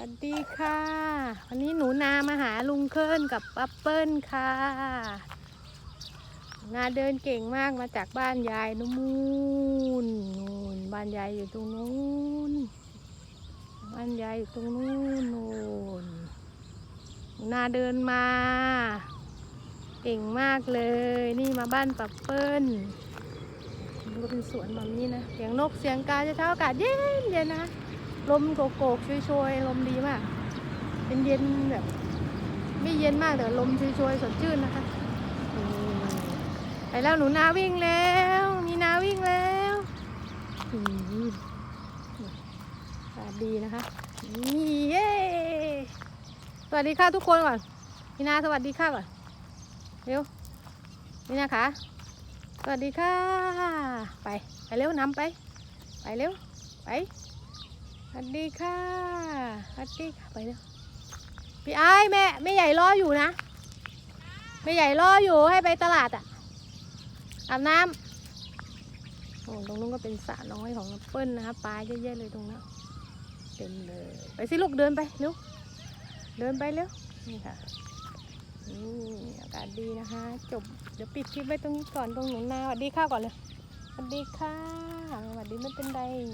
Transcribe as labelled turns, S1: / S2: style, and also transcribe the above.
S1: วัสดีค่ะ วันนี้หนูนามาหาลุงเคิลกับปั๊บเปิ้ลค่ะ นาเดินเก่งมากมาจากบ้านยายนู่นนู่นบ้านยายอยู่ตรงนู้น บ้านยายอยู่ตรงนู้นนู่นนาเดินมา เก่งมากเลย นี่มาบ้านปั๊บเปิ้ลมันก็เป็นสวนแบบนี้นะ เสียงนกเสียงกาจะเท้าอากาศเย็นเย็นนะ ลมโกโกกๆโชยๆลมดีมาก เป็นเย็นแบบ ไม่เย็นมากแต่ลมโชยๆสดชื่นนะคะอืมไปแล้วหนูนาวิ่งแล้ว มีนาวิ่งแล้วอืมอากาศดีนะคะนี่เย้สวัสดีค่ะทุกคนก่อนมีนาสวัสดีค่ะก่อนเร็วมีนาคะสวัสดีค่ะ ไป ไปเร็วนำไป ไปเร็ว ไป วัสดีค่ะสวัสดีค่ะไปเร็วพี่ไอ้แม่แม่ใหญ่รออยู่นะแม่ใหญ่รออยู่ให้ไปตลาดอะอาบน้ำโอ้ตรงนู้นก็เป็นสระน้อยของเปิ้ลนะคะปลาเยอะๆเลยตรงนั้นเต็มเลยไปสิลูกเดินไปเร็วเดินไปเร็วนี่ค่ะนี่อากาศดีนะคะ จบเดี๋ยวปิดคลิปไว้ตรงนี้ก่อนตรงหนูนาสวัสดีค่ะก่อนเลยสวัสดีค่ะสวัสดีไม่เป็นไร